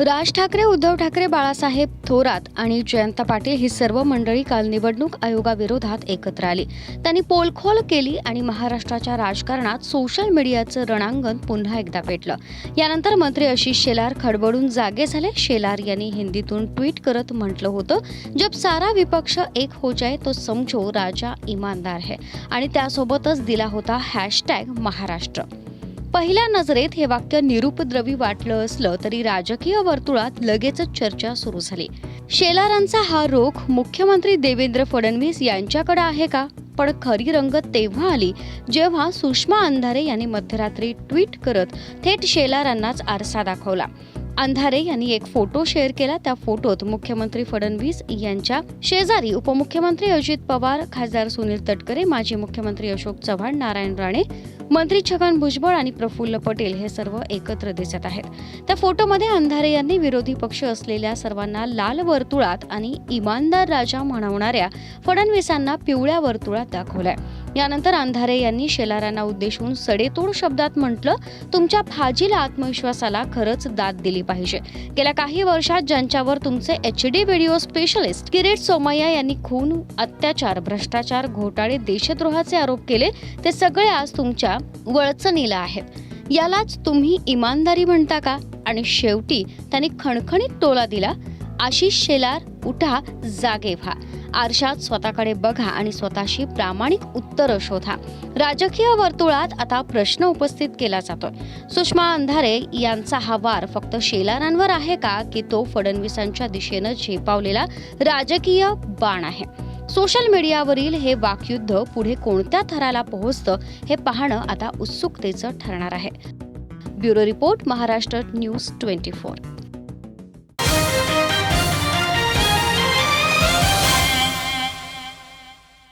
राज ठाकरे उद्धव ठाकरे बाळासाहेब थोरात आणि जयंत पाटील ही सर्व मंडळी काल निवडणूक आयोगाविरोधात एकत्र आली. त्यांनी पोलखोल केली आणि महाराष्ट्राच्या राजकारणात सोशल मीडियाचं रणांगण पुन्हा एकदा पेटलं. यानंतर मंत्री आशिष शेलार खडबडून जागे झाले. शेलार यांनी हिंदीतून ट्विट करत म्हटलं होतं जब सारा विपक्ष एक हो जाए तो समजो राजा इमानदार है. आणि त्यासोबतच दिला होता हॅशटॅग महाराष्ट्र. पहिल्या नजरेत हे वाक्य निरुपद्रवी वाटलं असलं तरी राजकीय वर्तुळात लगेचच चर्चा सुरू झाली. शेलारांचा हा रोख मुख्यमंत्री देवेंद्र फडणवीस यांच्याकडे आहे का? पण खरी रंगत तेव्हा आली जेव्हा सुषमा अंधारे यांनी मध्यरात्री ट्विट करत थेट शेलारांनाच आरसा दाखवला. अंधारे यांनी एक फोटो शेअर केला. त्या फोटोत मुख्यमंत्री फडणवीस यांच्या शेजारी उपमुख्यमंत्री अजित पवार खासदार सुनील तटकरे माजी मुख्यमंत्री अशोक चव्हाण नारायण राणे मंत्री छगन भुजबळ आणि प्रफुल्ल पटेल हे सर्व एकत्र दिसत आहेत. त्या फोटोमध्ये अंधारे यांनी विरोधी पक्ष असलेल्या सर्वांना लाल वर्तुळात आणि इमानदार राजा म्हणवणाऱ्या फडणवीसांना पिवळ्या वर्तुळात दाखवलाय. यानंतर अंधारे यांनी शेलारांना उद्देशून सडेतोड शब्दात म्हटलं तुमच्या फाजील आत्मविश्वासाला खरंच दाद दिली पाहिजे. गेल्या काही वर्षात ज्यांच्यावर तुमचे H D video specialist Kirit Somaiya यांनी खून अत्याचार भ्रष्टाचार घोटाळे देशद्रोहाचे आरोप केले ते सगळे आज तुमच्या वळचणीला आहेत. यालाच तुम्ही इमानदारी म्हणता का? आणि शेवटी त्यांनी खणखणीत टोला दिला आशिष शेलार उठा जागे व्हा. आरशात स्वतःकडे बघा आणि स्वतःशी प्रामाणिक उत्तरं शोधा. राजकीय वर्तुळात आता प्रश्न उपस्थित केला जातोय. सुषमा अंधारे यांचा हा वार फक्त शेलारांवर आहे का की तो फडणवीसांच्या दिशेनं झेपावलेला राजकीय बाण आहे? सोशल मीडियावरील हे वाकयुद्ध पुढे कोणत्या थराला पोहोचतं हे पाहणं आता उत्सुकतेचं ठरणार आहे. Bureau report Maharashtra news twenty four.